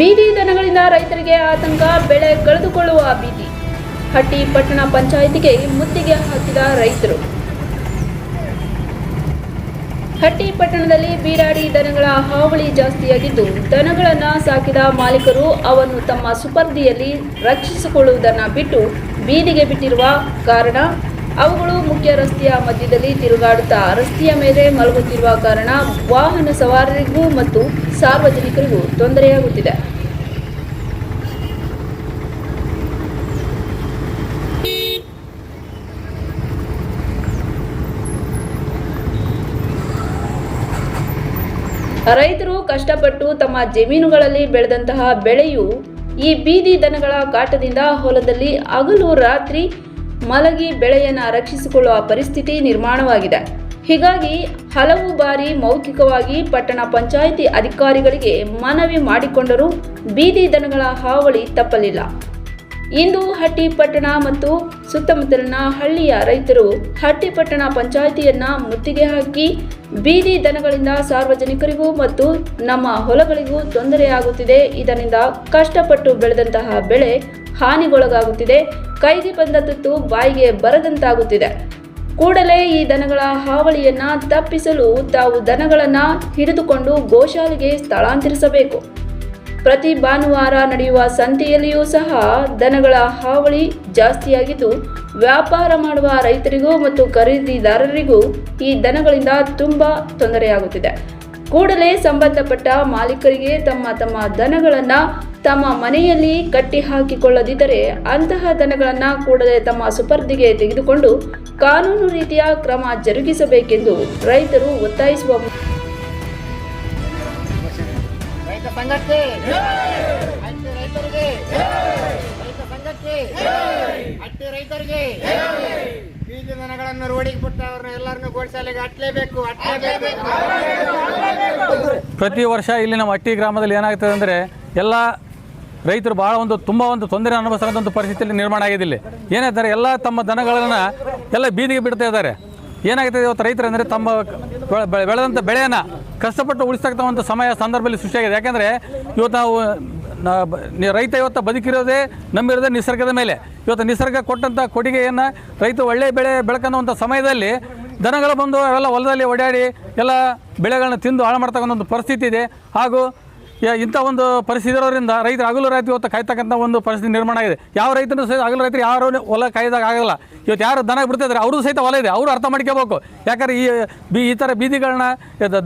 ಬೀದಿ ದನಗಳಿಂದ ರೈತರಿಗೆ ಆತಂಕ, ಬೆಳೆ ಕಳೆದುಕೊಳ್ಳುವ ಭೀತಿ. ಹಟ್ಟಿ ಪಟ್ಟಣ ಪಂಚಾಯಿತಿಗೆ ಮುತ್ತಿಗೆ ಹಾಕಿದ ರೈತರು. ಹಟ್ಟಿ ಪಟ್ಟಣದಲ್ಲಿ ಬೀರಾಡಿ ದನಗಳ ಹಾವಳಿ ಜಾಸ್ತಿಯಾಗಿದ್ದು, ದನಗಳನ್ನು ಸಾಕಿದ ಮಾಲೀಕರು ಅವನ್ನು ತಮ್ಮ ಸುಪರ್ದಿಯಲ್ಲಿ ರಕ್ಷಿಸಿಕೊಳ್ಳುವುದನ್ನು ಬಿಟ್ಟು ಬೀದಿಗೆ ಬಿಟ್ಟಿರುವ ಕಾರಣ ಅವುಗಳು ಮುಖ್ಯ ರಸ್ತೆಯ ಮಧ್ಯದಲ್ಲಿ ತಿರುಗಾಡುತ್ತಾ ರಸ್ತೆಯ ಮೇಲೆ ಮಲಗುತ್ತಿರುವ ಕಾರಣ ವಾಹನ ಸವಾರರಿಗೂ ಮತ್ತು ಸಾರ್ವಜನಿಕರಿಗೂ ತೊಂದರೆಯಾಗುತ್ತಿದೆ. ರೈತರು ಕಷ್ಟಪಟ್ಟು ತಮ್ಮ ಜಮೀನುಗಳಲ್ಲಿ ಬೆಳೆದಂತಹ ಬೆಳೆಯು ಈ ಬೀದಿ ದನಗಳ ಕಾಟದಿಂದ ಹೊಲದಲ್ಲಿ ಹಗಲು ರಾತ್ರಿ ಮಲಗಿ ಬೆಳೆಯನ್ನು ರಕ್ಷಿಸಿಕೊಳ್ಳುವ ಪರಿಸ್ಥಿತಿ ನಿರ್ಮಾಣವಾಗಿದೆ. ಹೀಗಾಗಿ ಹಲವು ಬಾರಿ ಮೌಖಿಕವಾಗಿ ಪಟ್ಟಣ ಪಂಚಾಯಿತಿ ಅಧಿಕಾರಿಗಳಿಗೆ ಮನವಿ ಮಾಡಿಕೊಂಡರೂ ಬೀದಿ ದನಗಳ ಹಾವಳಿ ತಪ್ಪಲಿಲ್ಲ. ಇಂದು ಹಟ್ಟಿ ಪಟ್ಟಣ ಮತ್ತು ಸುತ್ತಮುತ್ತಲಿನ ಹಳ್ಳಿಯ ರೈತರು ಹಟ್ಟಿ ಪಟ್ಟಣ ಪಂಚಾಯಿತಿಯನ್ನ ಮುತ್ತಿಗೆ ಹಾಕಿ ಬೀದಿ ದನಗಳಿಂದ ಸಾರ್ವಜನಿಕರಿಗೂ ಮತ್ತು ನಮ್ಮ ಹೊಲಗಳಿಗೂ ತೊಂದರೆಯಾಗುತ್ತಿದೆ. ಇದರಿಂದ ಕಷ್ಟಪಟ್ಟು ಬೆಳೆದಂತಹ ಬೆಳೆ ಹಾನಿಗೊಳಗಾಗುತ್ತಿದೆ. ಕೈಗೆ ಬಂದ ತುತ್ತು ಬಾಯಿಗೆ ಬರದಂತಾಗುತ್ತಿದೆ. ಕೂಡಲೇ ಈ ದನಗಳ ಹಾವಳಿಯನ್ನ ತಪ್ಪಿಸಲು ತಾವು ದನಗಳನ್ನು ಹಿಡಿದುಕೊಂಡು ಗೋಶಾಲೆಗೆ ಸ್ಥಳಾಂತರಿಸಬೇಕು. ಪ್ರತಿ ಭಾನುವಾರ ನಡೆಯುವ ಸಂತೆಯಲ್ಲಿಯೂ ಸಹ ದನಗಳ ಹಾವಳಿ ಜಾಸ್ತಿಯಾಗಿದ್ದು, ವ್ಯಾಪಾರ ಮಾಡುವ ರೈತರಿಗೂ ಮತ್ತು ಖರೀದಿದಾರರಿಗೂ ಈ ದನಗಳಿಂದ ತುಂಬ ತೊಂದರೆಯಾಗುತ್ತಿದೆ. ಕೂಡಲೇ ಸಂಬಂಧಪಟ್ಟ ಮಾಲೀಕರಿಗೆ ತಮ್ಮ ತಮ್ಮ ದನಗಳನ್ನು ತಮ್ಮ ಮನೆಯಲ್ಲಿ ಕಟ್ಟಿ ಹಾಕಿಕೊಳ್ಳದಿದ್ದರೆ ಅಂತಹ ದನಗಳನ್ನು ಕೂಡಲೇ ತಮ್ಮ ಸುಪರ್ದಿಗೆ ತೆಗೆದುಕೊಂಡು ಕಾನೂನು ರೀತಿಯ ಕ್ರಮ ಜರುಗಿಸಬೇಕೆಂದು ರೈತರು ಒತ್ತಾಯಿಸುವ ಸಂಘಕ್ಕೆ. ಹಟ್ಟಿ ರೈತರಿಗೆ. ರೈತ ಸಂಘಕ್ಕೆ. ಹಟ್ಟಿ ರೈತರಿಗೆ. ಬೀದಿ ದನಗಳನ್ನು ರೋಡಿಗೆ ಬಿಟ್ಟು ಅವ್ರನ್ನ ಎಲ್ಲರನ್ನು ಗೋಡ್ಸಾಲೆಗೆ ಅಟ್ಲೇಬೇಕು ಅಟ್ಲೇಬೇಕು. ಪ್ರತಿ ವರ್ಷ ಇಲ್ಲಿ ನಮ್ಮ ಅಟ್ಟಿ ಗ್ರಾಮದಲ್ಲಿ ಏನಾಗ್ತದೆ ಅಂದರೆ ಎಲ್ಲ ರೈತರು ಬಹಳ ಒಂದು ತುಂಬ ಒಂದು ತೊಂದರೆ ಅನುಭವಿಸ್ತಕ್ಕಂಥ ಒಂದು ಪರಿಸ್ಥಿತಿಯಲ್ಲಿ ನಿರ್ಮಾಣ ಆಗಿದೆ ಇಲ್ಲಿ. ಏನಾಯ್ತಾರೆ ಎಲ್ಲ ತಮ್ಮ ದನಗಳನ್ನು ಎಲ್ಲ ಬೀದಿಗೆ ಬಿಡ್ತಾ ಇದ್ದಾರೆ. ಏನಾಗ್ತದೆ ಇವತ್ತು ರೈತರು ಅಂದರೆ ತಮ್ಮ ಬೆಳೆ- ಬೆಳೆ- ಬೆಳೆದಂಥ ಬೆಳೆಯನ್ನು ಕಷ್ಟಪಟ್ಟು ಉಳಿಸ್ತಕ್ಕಂಥ ಸಮಯ ಸಂದರ್ಭದಲ್ಲಿ ಸೃಷ್ಟಿಯಾಗಿದೆ ಯಾಕೆಂದರೆ ಇವತ್ತು ನಾವು ರೈತ ಇವತ್ತು ಬದುಕಿರೋದೇ ನಂಬಿರೋದೇ ನಿಸರ್ಗದ ಮೇಲೆ. ಇವತ್ತು ನಿಸರ್ಗ ಕೊಟ್ಟಂಥ ಕೊಡುಗೆಯನ್ನು ರೈತ ಒಳ್ಳೆ ಬೆಳೆ ಬೆಳ್ಕೊಂಡಂಥ ಸಮಯದಲ್ಲಿ ದನಗಳು ಬಂದು ಅವೆಲ್ಲ ಹೊಲದಲ್ಲಿ ಓಡಾಡಿ ಎಲ್ಲ ಬೆಳೆಗಳನ್ನ ತಿಂದು ಹಾಳು ಮಾಡ್ತಕ್ಕಂಥ ಒಂದು ಪರಿಸ್ಥಿತಿ ಇದೆ. ಹಾಗೂ ಇಂಥ ಒಂದು ಪರಿಸ್ಥಿತಿ ಇರೋದ್ರಿಂದ ರೈತರು ಹಗಲು ರಾತ್ರಿ ಇವತ್ತು ಕಾಯ್ತಕ್ಕಂಥ ಒಂದು ಪರಿಸ್ಥಿತಿ ನಿರ್ಮಾಣ ಆಗಿದೆ. ಯಾವ ರೈತನು ಸಹಿತ ಹಗಲು ರಾತ್ರಿ ಯಾರು ಹೊಲ ಕಾಯ್ದಾಗ ಆಗಲ್ಲ. ಇವತ್ತು ಯಾರು ದನ ಬಿಡ್ತಿದ್ದಾರೆ, ಅವರು ಸಹಿತ ಹೊಲ ಇದೆ, ಅವರು ಅರ್ಥ ಮಾಡ್ಕೋಬೇಕು. ಯಾಕಂದ್ರೆ ಈ ಬಿ, ಈ ಥರ ಬೀದಿಗಳನ್ನ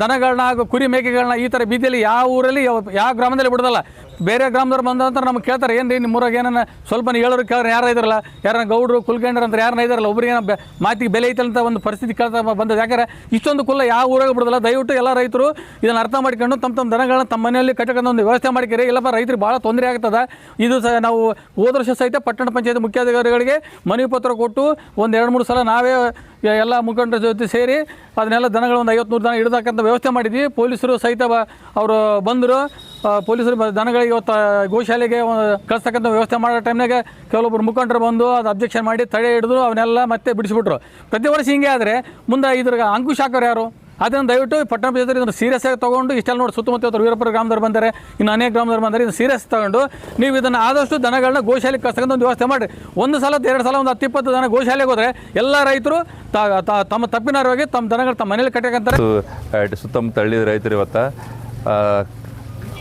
ದನಗಳನ್ನ ಹಾಗೂ ಕುರಿ ಮೇಕೆಗಳನ್ನ ಈ ಥರ ಬೀದಿಯಲ್ಲಿ ಯಾವ ಊರಲ್ಲಿ ಯಾವ ಗ್ರಾಮದಲ್ಲಿ ಬಿಡೋದಲ್ಲ. ಬೇರೆ ಗ್ರಾಮದವ್ರು ಬಂದ ನಂತರ ನಮ್ಗೆ ಕೇಳ್ತಾರೆ ಏನು ರೀ ನಿಮ್ಮೂರಾಗ ಏನನ್ನ ಸ್ವಲ್ಪ ಹೇಳೋರು ಕೇಳೋರು ಯಾರು ಇದ್ರಲ್ಲ? ಯಾರನ್ನ ಗೌಡ್ರು ಕುಲ್ಕಂಡ್ರ ಅಂತ ಯಾರನ್ನ ಇದಾರಲ್ಲ? ಒಬ್ರಿಗೆ ಬೆ- ಮಾತಿಗೆ ಬೆಲೆ ಐತಂತ ಒಂದು ಪರಿಸ್ಥಿತಿ ಕೇಳ್ತಾ ಬಂದದ್ದು. ಯಾಕಂದ್ರೆ ಇಷ್ಟೊಂದು ಕುಲ್ಲ ಯಾವ ಊರಾಗ ಬಿಡೋದಿಲ್ಲ. ದಯವಿಟ್ಟು ಎಲ್ಲ ರೈತರು ಇದನ್ನು ಅರ್ಥ ಮಾಡ್ಕೊಂಡು ತಮ್ಮ ತಮ್ಮ ದನಗಳನ್ನ ತಮ್ಮ ಮನೆಯಲ್ಲಿ ಕಟ್ಟಕೊಂಡು ಒಂದು ವ್ಯವಸ್ಥೆ ಮಾಡ್ಕಿರಿ. ಇಲ್ಲಪ್ಪ, ರೈತರಿಗೆ ಭಾಳ ತೊಂದರೆ ಆಗ್ತದೆ. ಇದು ಸಹ ನಾವು ಹೋದ ಸಹಿತ ಪಟ್ಟಣ ಪಂಚಾಯತ್ ಮುಖ್ಯಾಧಿಕಾರಿಗಳಿಗೆ ಮನವಿ ಪತ್ರ ಕೊಟ್ಟು ಒಂದು ಎರಡು ಮೂರು ಸಲ ನಾವೇ ಎಲ್ಲ ಮುಖಂಡರ ಜೊತೆ ಸೇರಿ ಅದನ್ನೆಲ್ಲ ದನಗಳು ಒಂದು ಐವತ್ತು ನೂರು ದನ ಹಿಡಿದಕ್ಕಂಥ ವ್ಯವಸ್ಥೆ ಮಾಡಿದ್ವಿ. ಪೊಲೀಸರು ಸಹಿತ ಅವರು ಬಂದರು. ಪೊಲೀಸರು ದನಗಳಿಗೆ ಇವತ್ತು ಗೋಶಾಲೆಗೆ ಕಳಿಸ್ತಕ್ಕಂಥ ವ್ಯವಸ್ಥೆ ಮಾಡೋ ಟೈಮ್ನಾಗೆ ಕೆಲವೊಬ್ಬರು ಮುಖಂಡರು ಬಂದು ಅದು ಅಬ್ಜೆಕ್ಷನ್ ಮಾಡಿ ತಡೆ ಹಿಡಿದ್ರು, ಅವನ್ನೆಲ್ಲ ಮತ್ತೆ ಬಿಡಿಸಿಬಿಟ್ರು. ಪ್ರತಿ ವರ್ಷ ಹಿಂಗೆ ಆದರೆ, ಮುಂದೆ ಇದ್ರ ಅಂಕುಶ ಹಾಕೋರು ಯಾರು? ಅದನ್ನು ದಯವಿಟ್ಟು ಪಟ್ಟಣ ಪಂಚಾಯತ್ ಇದನ್ನು ಸೀರಿಯಸ್ ಆಗಿ ತೊಗೊಂಡು, ಇಷ್ಟೆಲ್ಲ ನೋಡಿ ಸುತ್ತಮುತ್ತ ವೀರಪುರ ಗ್ರಾಮದವ್ರು ಬಂದರೆ, ಇನ್ನು ಅನೇಕ ಗ್ರಾಮದವ್ರು ಬಂದರೆ, ಇದನ್ನು ಸೀರಿಯಸ್ ತಗೊಂಡು, ನೀವು ಇದನ್ನು ಆದಷ್ಟು ದನಗಳನ್ನ ಗೋಶಾಲೆಗೆ ಕಳ್ಸಕ್ಕಂಥ ಒಂದು ವ್ಯವಸ್ಥೆ ಮಾಡಿ ಒಂದು ಸಲ ಎರಡು ಸಲ ಒಂದು ಹತ್ತು ಇಪ್ಪತ್ತು ದನ ಗೋಶಾಲೆಗೆ ಹೋದರೆ, ಎಲ್ಲ ರೈತರು ತಮ್ಮ ತಪ್ಪಿನಾರವಾಗಿ ತಮ್ಮ ದನಗಳು ತಮ್ಮ ಮನೇಲಿ ಕಟ್ಟಕ್ಕಂತಾರೆ ಸುತ್ತಮುತ್ತ ಹಳ್ಳಿದ ರೈತರು ಇವತ್ತು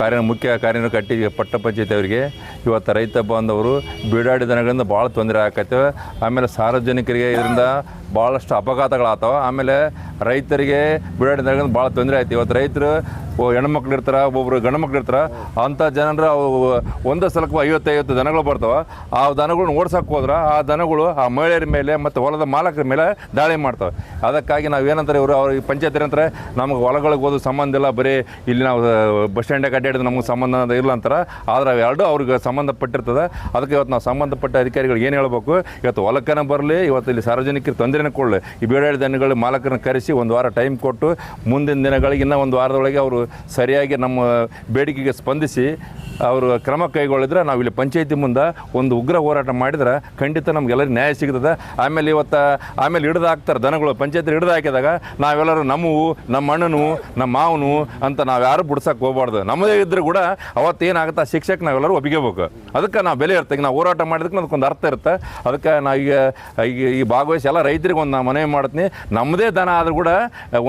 ಕಾರ್ಯ ಮುಖ್ಯ ಕಾರ್ಯ ಕಟ್ಟಿ ಪಟ್ಟ ಪಂಚಾಯತಿ ಅವರಿಗೆ ಇವತ್ತು ರೈತ ಬಾಂಧವರು ಬೀಡಾಡಿ ದನಗಳಿಂದ ಭಾಳ ತೊಂದರೆ ಆಕೈತೆ. ಆಮೇಲೆ ಸಾರ್ವಜನಿಕರಿಗೆ ಇದರಿಂದ ಭಾಳಷ್ಟು ಅಪಘಾತಗಳಾಗ್ತಾವ. ಆಮೇಲೆ ರೈತರಿಗೆ ಬೀಡಾಡಿ ದನಗಳಿಂದ ಭಾಳ ತೊಂದರೆ ಆಯ್ತು. ಇವತ್ತು ರೈತರು ಹೆಣ್ಮಕ್ಳು ಇರ್ತಾರೆ, ಒಬ್ಬೊಬ್ರು ಗಂಡು ಮಕ್ಳು ಇರ್ತಾರೆ, ಅಂಥ ಜನರು ಅವು ಒಂದು ಸಲಕ್ಕೆ ಐವತ್ತೈವತ್ತು ದನಗಳು ಬರ್ತಾವೆ. ಆ ದನಗಳನ್ನ ಓಡ್ಸಕ್ಕೆ ಹೋದ್ರೆ ಆ ದನಗಳು ಆ ಮಹಿಳೆಯರ ಮೇಲೆ ಮತ್ತು ಹೊಲದ ಮಾಲಕರ ಮೇಲೆ ದಾಳಿ ಮಾಡ್ತಾವೆ. ಅದಕ್ಕಾಗಿ ನಾವು ಏನಂತಾರೆ ಇವರು ಅವ್ರಿಗೆ ಪಂಚಾಯತ್ ಏನಂತಾರೆ, ನಮ್ಗೆ ಹೊಲಗಳಿಗೆ ಹೋದ ಸಂಬಂಧ ಇಲ್ಲ, ಬರೀ ಇಲ್ಲಿ ನಾವು ಬಸ್ ಸ್ಟ್ಯಾಂಡಾಗ ಅಡ್ಡಾಡಿದ್ರೆ ನಮಗೆ ಸಂಬಂಧ ಇಲ್ಲ ಅಂತಾರೆ. ಆದರೆ ಅವೆರಡು ಅವ್ರಿಗೆ ಸಂಬಂಧಪಟ್ಟಿರ್ತದೆ. ಅದಕ್ಕೆ ಇವತ್ತು ನಾವು ಸಂಬಂಧಪಟ್ಟ ಅಧಿಕಾರಿಗಳು ಏನು ಹೇಳಬೇಕು? ಇವತ್ತು ಹೊಲಕ್ಕನ ಬರಲಿ, ಇವತ್ತು ಇಲ್ಲಿ ಸಾರ್ವಜನಿಕರು ತೊಂದರೆನ ಕೊಡಲಿ. ಈ ಬೇಡಾಡಿ ದನಗಳ ಮಾಲಕರನ್ನ ಕರೆಸಿ ಒಂದು ವಾರ ಟೈಮ್ ಕೊಟ್ಟು ಮುಂದಿನ ದಿನಗಳಿಗೆ ಇನ್ನೂ ಒಂದು ವಾರದೊಳಗೆ ಅವರು ಸರಿಯಾಗಿ ನಮ್ಮ ಬೇಡಿಕೆಗೆ ಸ್ಪಂದಿಸಿ ಅವರು ಕ್ರಮ ಕೈಗೊಳ್ಳಿದ್ರೆ ನಾವು ಇಲ್ಲಿ ಪಂಚಾಯತಿ ಮುಂದೆ ಒಂದು ಉಗ್ರ ಹೋರಾಟ ಮಾಡಿದ್ರೆ ಖಂಡಿತ ನಮಗೆಲ್ಲರಿಗೂ ನ್ಯಾಯ ಸಿಗ್ತದೆ. ಆಮೇಲೆ ಇವತ್ತು, ಆಮೇಲೆ ಹಿಡ್ದು ಹಾಕ್ತಾರೆ ದನಗಳು. ಪಂಚಾಯತಿ ಹಿಡ್ದು ಹಾಕಿದಾಗ ನಾವೆಲ್ಲರೂ ನಮ್ಮವು ನಮ್ಮ ಅಣ್ಣನು ನಮ್ಮ ಮಾವನು ಅಂತ ನಾವು ಯಾರು ಬಿಡ್ಸಕ್ಕೆ ಹೋಗ್ಬಾರ್ದು. ನಮ್ಮದೇ ಇದ್ರೂ ಕೂಡ ಅವತ್ತೇನಾಗುತ್ತೆ ಆ ಶಿಕ್ಷಕ ನಾವೆಲ್ಲರೂ ಒಪ್ಪಿಗೆಬೇಕು. ಅದಕ್ಕೆ ನಾವು ಬೆಲೆ ಇರ್ತೇವೆ ನಾವು ಹೋರಾಟ ಮಾಡಿದಕ್ಕೆ ಅದಕ್ಕೊಂದು ಅರ್ಥ ಇರುತ್ತೆ. ಅದಕ್ಕೆ ನಾ ಈಗ ಈಗ ಈ ಭಾಗವಹಿಸಿ ಎಲ್ಲ ರೈತರಿಗೆ ಒಂದು ಮನವಿ ಮಾಡ್ತೀನಿ. ನಮ್ಮದೇ ದನ ಆದರೂ ಕೂಡ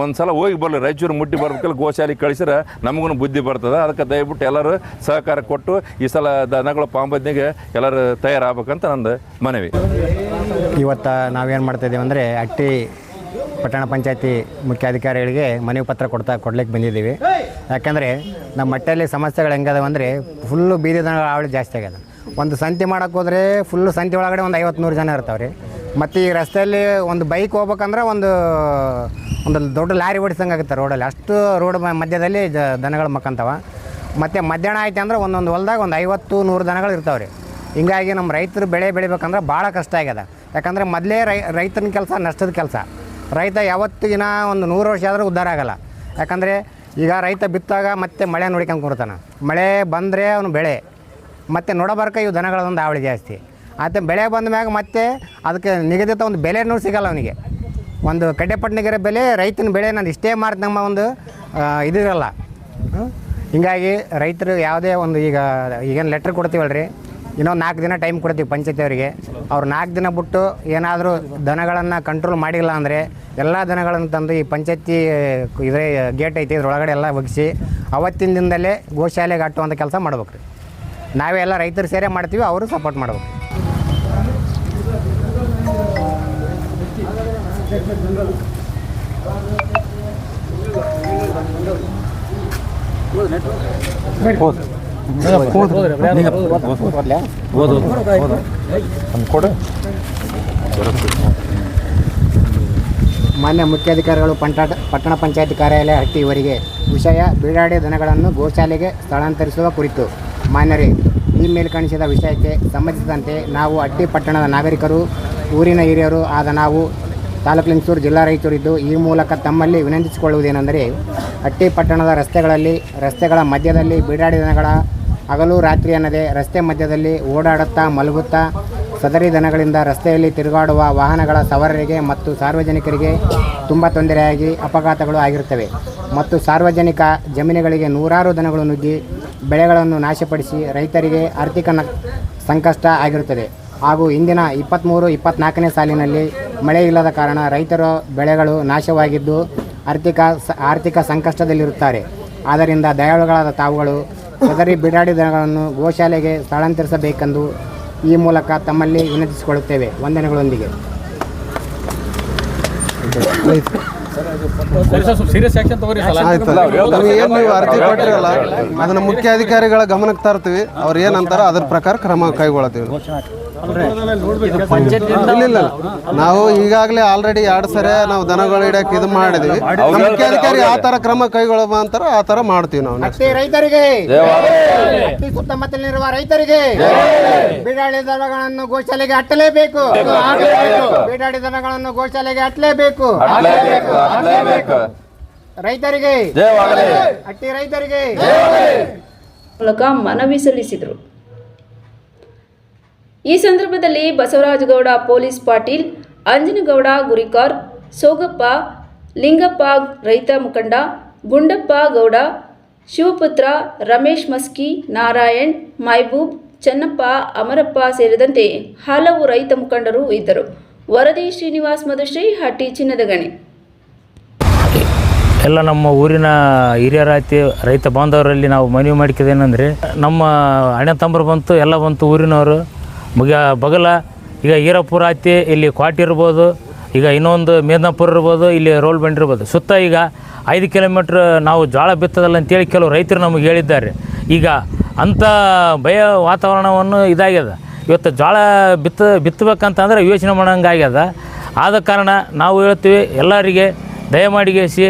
ಒಂದು ಸಲ ಹೋಗಿ ಬರಲಿ. ರಾಯಚೂರು ಮುಟ್ಟಿ ಬರ್ಬೇಕಲ್ಲ ಗೋಶಾಲಿ ಕಳಿಸಿದ್ರೆ ನಮಗೂ ಬುದ್ಧಿ ಬರ್ತದೆ. ಅದಕ್ಕೆ ದಯವಿಟ್ಟು ಎಲ್ಲರೂ ಸಹಕಾರ ಕೊಟ್ಟು ಈ ಸಲ ದನಗಳ ಪಾಂಬದ್ನಿಗೆ ಎಲ್ಲರೂ ತಯಾರಾಗಬೇಕಂತ ನಂದು ಮನವಿ. ಇವತ್ತು ನಾವೇನು ಮಾಡ್ತಾಯಿದ್ದೀವಿ ಅಂದರೆ ಅಟ್ಟಿ ಪಟ್ಟಣ ಪಂಚಾಯತಿ ಮುಖ್ಯಾಧಿಕಾರಿಗಳಿಗೆ ಮನವಿ ಪತ್ರ ಕೊಡ್ತಾ, ಕೊಡ್ಲಿಕ್ಕೆ ಬಂದಿದ್ದೀವಿ. ಯಾಕಂದರೆ ನಮ್ಮ ಮಟ್ಟಲ್ಲಿ ಸಮಸ್ಯೆಗಳು ಹೆಂಗದವ ಅಂದರೆ ಫುಲ್ಲು ಬೀದಿ ದನಗಳ ಹಾವಳಿ ಜಾಸ್ತಿ ಆಗ್ಯದ. ಒಂದು ಸಂತೆ ಮಾಡೋಕೆ ಹೋದರೆ ಫುಲ್ಲು ಸಂತೆ ಒಳಗಡೆ ಒಂದು ಐವತ್ತು ನೂರು ಜನ ಇರ್ತಾವೆ ರೀ ಮತ್ತು ಈ ರಸ್ತೆಯಲ್ಲಿ ಒಂದು ಬೈಕ್ ಹೋಗ್ಬೇಕಂದ್ರೆ ಒಂದು ಒಂದು ದೊಡ್ಡ ಲಾರಿ ಓಡಿಸಂಗೆ ಆಗುತ್ತೆ ರೋಡಲ್ಲಿ ಅಷ್ಟು ರೋಡ್ ಮಧ್ಯದಲ್ಲಿ ಜ ದನಗಳು ಮಕ್ಕಂತವ. ಮತ್ತು ಮಧ್ಯಾಹ್ನ ಆಯ್ತು ಅಂದ್ರೆ ಒಂದೊಂದು ಹೊಲ್ದಾಗ ಒಂದು ಐವತ್ತು, ನೂರು ದನಗಳು ಇರ್ತಾವೆ ರೀ ಹಿಂಗಾಗಿ ನಮ್ಮ ರೈತರು ಬೆಳೆ ಬೆಳಿಬೇಕಂದ್ರೆ ಭಾಳ ಕಷ್ಟ ಆಗ್ಯದ. ಯಾಕಂದರೆ ಮೊದಲೇ ರೈತನ ಕೆಲಸ ನಷ್ಟದ ಕೆಲಸ. ರೈತ ಯಾವತ್ತಿಗಿನ ಒಂದು ನೂರು ವರ್ಷ ಆದರೂ ಉದ್ಧಾರ ಆಗಲ್ಲ. ಯಾಕಂದರೆ ಈಗ ರೈತ ಬಿತ್ತಾಗ ಮತ್ತೆ ಮಳೆ ನೋಡ್ಕೊಂಡು ಕೊಡ್ತಾನೆ ಮಳೆ ಬಂದರೆ ಅವನು ಬೆಳೆ. ಮತ್ತು ನೋಡಬಾರ್ಕ ಇವು ದನಗಳದೊಂದು ಆವಳಿ ಜಾಸ್ತಿ. ಆತ ಬೆಳೆ ಬಂದ ಮ್ಯಾಗ ಮತ್ತೆ ಅದಕ್ಕೆ ನಿಗದಿತ ಒಂದು ಬೆಲೆನೂ ಸಿಗಲ್ಲ ಅವನಿಗೆ. ಒಂದು ಕಡ್ಡೆಪಟ್ಟಣಿಗಿರೋ ಬೆಲೆ ರೈತನ ಬೆಳೆ ನಾನು ಇಷ್ಟೇ ಮಾರ್ತ ನಮ್ಮ ಒಂದು ಇದಿರಲ್ಲ? ಹಿಂಗಾಗಿ ರೈತರು ಯಾವುದೇ ಒಂದು ಈಗ, ಈಗೇನು ಲೆಟ್ರ್ ಕೊಡ್ತೀವಲ್ಲ ರೀ ಇನ್ನೊಂದು ನಾಲ್ಕು ದಿನ ಟೈಮ್ ಕೊಡ್ತೀವಿ ಪಂಚಾಯತಿ ಅವರಿಗೆ. ಅವ್ರು ನಾಲ್ಕು ದಿನ ಬಿಟ್ಟು ಏನಾದರೂ ದನಗಳನ್ನು ಕಂಟ್ರೋಲ್ ಮಾಡಿಲ್ಲ ಅಂದರೆ ಎಲ್ಲ ದನಗಳನ್ನು ತಂದು ಈ ಪಂಚಾಯತಿ ಇದೇ ಗೇಟ್ ಐತಿ, ಇದ್ರೊಳಗಡೆ ಎಲ್ಲ ಒಗಿಸಿ ಅವತ್ತಿನ ದಿನದಲ್ಲೇ ಗೋಶಾಲೆಗೆ ಅಟ್ಟುವಂಥ ಕೆಲಸ ಮಾಡ್ಬೇಕು ರೀ. ನಾವೇ ಎಲ್ಲ ರೈತರು ಸೇರೆ ಮಾಡ್ತೀವಿ, ಅವರು ಸಪೋರ್ಟ್ ಮಾಡ್ಬೇಕು ಮಾನ್ಯ ಮುಖ್ಯಾಧಿಕಾರಿಗಳು, ಪಂಟಾಟ ಪಟ್ಟಣ ಪಂಚಾಯತ್ ಕಾರ್ಯಾಲಯ ಹಟ್ಟಿ ಇವರಿಗೆ ವಿಷಯ, ಬೀಡಾಡಿ ದನಗಳನ್ನು ಗೋಶಾಲೆಗೆ ಸ್ಥಳಾಂತರಿಸುವ ಕುರಿತು ಮಾನ್ಯರೇ, ಈ ಮೇಲೆ ಕಾಣಿಸಿದ ವಿಷಯಕ್ಕೆ ಸಂಬಂಧಿಸಿದಂತೆ ನಾವು ಹಟ್ಟಿ ಪಟ್ಟಣದ ನಾಗರಿಕರು, ಊರಿನ ಹಿರಿಯರು ಆದ ನಾವು ತಾಲೂಕು ಲಿಂಗಸೂರು ಜಿಲ್ಲಾ ರೈತರಿದ್ದು ಈ ಮೂಲಕ ತಮ್ಮಲ್ಲಿ ವಿನಂತಿಸಿಕೊಳ್ಳುವುದೇನೆಂದರೆ ಹಟ್ಟಿ ಪಟ್ಟಣದ ರಸ್ತೆಗಳಲ್ಲಿ, ರಸ್ತೆಗಳ ಮಧ್ಯದಲ್ಲಿ ಬೀಡಾಡಿ ದನಗಳ ಹಗಲು ರಾತ್ರಿ ಅನ್ನದೇ ರಸ್ತೆ ಮಧ್ಯದಲ್ಲಿ ಓಡಾಡುತ್ತಾ ಮಲಗುತ್ತಾ ಸದರಿ ದನಗಳಿಂದ ರಸ್ತೆಯಲ್ಲಿ ತಿರುಗಾಡುವ ವಾಹನಗಳ ಸವಾರರಿಗೆ ಮತ್ತು ಸಾರ್ವಜನಿಕರಿಗೆ ತುಂಬ ತೊಂದರೆಯಾಗಿ ಅಪಘಾತಗಳು ಆಗಿರುತ್ತವೆ. ಮತ್ತು ಸಾರ್ವಜನಿಕ ಜಮೀನುಗಳಿಗೆ ನೂರಾರು ದನಗಳು ನುಗ್ಗಿ ಬೆಳೆಗಳನ್ನು ನಾಶಪಡಿಸಿ ರೈತರಿಗೆ ಆರ್ಥಿಕ ಸಂಕಷ್ಟ ಆಗಿರುತ್ತದೆ. ಹಾಗೂ ಇಂದಿನ ಇಪ್ಪತ್ತ್ಮೂರು ಇಪ್ಪತ್ತ್ನಾಲ್ಕನೇ ಸಾಲಿನಲ್ಲಿ ಮಳೆ ಇಲ್ಲದ ಕಾರಣ ರೈತರ ಬೆಳೆಗಳು ನಾಶವಾಗಿದ್ದು ಆರ್ಥಿಕ ಆರ್ಥಿಕ ಸಂಕಷ್ಟದಲ್ಲಿರುತ್ತಾರೆ. ಆದ್ದರಿಂದ ದಯಾಳುಗಳಾದ ತಾವುಗಳು ಸದರಿ ಬಿಡಾಡಿ ದನಗಳನ್ನು ಗೋಶಾಲೆಗೆ ಸ್ಥಳಾಂತರಿಸಬೇಕೆಂದು ಈ ಮೂಲಕ ತಮ್ಮಲ್ಲಿ ವಿನಂತಿಸಿಕೊಳ್ಳುತ್ತೇವೆ. ವಂದನೆಗಳೊಂದಿಗೆ. ಸೀರಿಯಸ್ ಆಕ್ಷನ್ ತಗೋರಿ ಸಲ ಏನು ನೀವು ಅರ್ಜಿ ಕೊಟ್ಟಿರಲ್ಲ ಅದನ್ನ ಮುಖ್ಯ ಅಧಿಕಾರಿಗಳ ಗಮನಕ್ಕೆ ತರ್ತೀವಿ. ಅವ್ರು ಏನಂತಾರ ಅದ್ರ ಪ್ರಕಾರ ಕ್ರಮ ಕೈಗೊಳ್ತೀವಿ ಇಲ್ಲ ಇಲ್ಲ ನಾವು ಈಗಾಗಲೇ ಆಲ್ರೆಡಿ ಎರಡು ಸರಿ ನಾವು ದನಗಳು ಇಡಕ್ಕೆ ಇದು ಮಾಡಿದ್ವಿ. ಮುಖ್ಯಾಧಿಕಾರಿ ಆ ತರ ಕ್ರಮ ಕೈಗೊಳ್ಳುವ ಅಂತಾರ ಆ ತರ ಮಾಡ್ತೀವಿ ನಾವು ರೈತರಿಗೆ. ಸುತ್ತಮುತ್ತಲಿರುವ ರೈತರಿಗೆ. ಬೀಡಾಡಿ ದನಗಳನ್ನು ಗೋಶಾಲೆಗೆ ಅಟ್ಟಲೇಬೇಕು. ಬೀಡಾಡಿ ದನಗಳನ್ನು ಗೋಶಾಲೆಗೆ ಅಟ್ಟಲೇಬೇಕು. ರೈತರಿಗೆ. ಅಟ್ಟಿ ರೈತರಿಗೆ. ಮೂಲಕ ಮನವಿ ಸಲ್ಲಿಸಿದರು. ಈ ಸಂದರ್ಭದಲ್ಲಿ ಬಸವರಾಜಗೌಡ, ಪೊಲೀಸ್ ಪಾಟೀಲ್, ಅಂಜನಗೌಡ, ಗುರಿಕಾರ್, ಸೋಗಪ್ಪ, ಲಿಂಗಪ್ಪ, ರೈತ ಮುಖಂಡ, ಗುಂಡಪ್ಪ ಗೌಡ, ಶಿವಪುತ್ರ, ರಮೇಶ್ ಮಸ್ಕಿ, ನಾರಾಯಣ್, ಮೈಬೂಬ್, ಚನ್ನಪ್ಪ, ಅಮರಪ್ಪ ಸೇರಿದಂತೆ ಹಲವು ರೈತ ಮುಖಂಡರು ಇದ್ದರು. ವರದಿ ಶ್ರೀನಿವಾಸ್ ಮಧುಶ್ರೀ ಹಟ್ಟಿ ಚಿನ್ನದ ಗಣಿ ಎಲ್ಲ ನಮ್ಮ ಊರಿನ ಹಿರಿಯರ ಐತಿ ರೈತ ಬಾಂಧವರಲ್ಲಿ ನಾವು ಮನವಿ ಮಾಡಿಕೋದೇನೆಂದರೆ ನಮ್ಮ ಅಣ್ಣ ತಮ್ಮರು ಬಂತು, ಎಲ್ಲ ಬಂತು ಊರಿನವರು. ಮುಗ ಬಗಲ, ಈಗ ಈರಪುರ ಆತಿ ಇಲ್ಲಿ ಕ್ವಾಟಿ ಇರ್ಬೋದು, ಈಗ ಇನ್ನೊಂದು ಮೇದ್ನಾಪುರ ಇರ್ಬೋದು, ಇಲ್ಲಿ ರೋಲ್ ಬಂಡ್ ಇರ್ಬೋದು. ಸುತ್ತ ಈಗ ಐದು ಕಿಲೋಮೀಟ್ರ್ ನಾವು ಜೋಳ ಬಿತ್ತದಲ್ಲ ಅಂತೇಳಿ ಕೆಲವು ರೈತರು ನಮಗೆ ಹೇಳಿದ್ದಾರೆ. ಈಗ ಅಂಥ ಭಯ ವಾತಾವರಣವನ್ನು ಇದಾಗ್ಯದ. ಇವತ್ತು ಜೋಳ ಬಿತ್ತ, ಬಿತ್ತಬೇಕಂತಂದ್ರೆ ಯೋಚನೆ ಮಾಡೋಂಗೆ ಆಗ್ಯದ ಆದ ಕಾರಣ ನಾವು ಹೇಳ್ತೀವಿ, ಎಲ್ಲರಿಗೆ ದಯಮಾಡಿಗೆಸಿ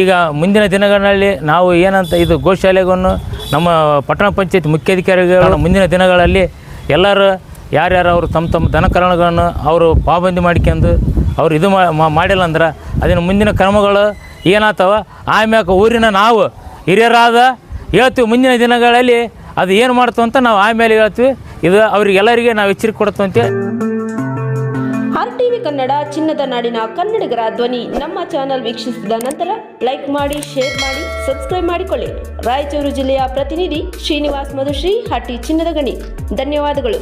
ಈಗ ಮುಂದಿನ ದಿನಗಳಲ್ಲಿ ನಾವು ಏನಂತ ಇದು ಗೋಶಾಲೆಗಳನ್ನು ನಮ್ಮ ಪಟ್ಟಣ ಪಂಚಾಯತ್ ಮುಖ್ಯಾಧಿಕಾರಿಗಳು ಮುಂದಿನ ದಿನಗಳಲ್ಲಿ ಎಲ್ಲರೂ ಯಾರ್ಯಾರು ಅವರು ತಮ್ಮ ತಮ್ಮ ದನಕರಣಗಳನ್ನು ಅವರು ಪಾಬಂದಿ ಮಾಡ್ಕೊಂಡು ಅವ್ರು ಇದು ಮಾಡಿಲ್ಲ ಅಂದ್ರೆ ಅದನ್ನು ಮುಂದಿನ ಕ್ರಮಗಳು ಏನಾಗ್ತವೆ? ಆಮ್ಯಾಕ ಊರಿನ ನಾವು ಹಿರಿಯರಾದ ಹೇಳ್ತೀವಿ ಮುಂದಿನ ದಿನಗಳಲ್ಲಿ ಅದು ಏನು ಮಾಡ್ತು ಅಂತ ನಾವು ಆಮೇಲೆ ಹೇಳ್ತೀವಿ. ಇದು ಅವರಿಗೆಲ್ಲರಿಗೆ ನಾವು ಎಚ್ಚರಿಕೆ ಕೊಡ್ತು ಅಂತೇಳಿ ಆರ್ ಟಿವಿ ಕನ್ನಡ ಚಿನ್ನದ ನಾಡಿನ ಕನ್ನಡಿಗರ ಧ್ವನಿ ನಮ್ಮ ಚಾನೆಲ್ ವೀಕ್ಷಿಸಿದ ನಂತರ ಲೈಕ್ ಮಾಡಿ, ಶೇರ್ ಮಾಡಿ, ಸಬ್ಸ್ಕ್ರೈಬ್ ಮಾಡಿಕೊಳ್ಳಿ. ರಾಯಚೂರು ಜಿಲ್ಲೆಯ ಪ್ರತಿನಿಧಿ ಶ್ರೀನಿವಾಸ್ ಮಧುಶ್ರೀ ಹಟ್ಟಿ ಚಿನ್ನದ ಗಣಿ. ಧನ್ಯವಾದಗಳು.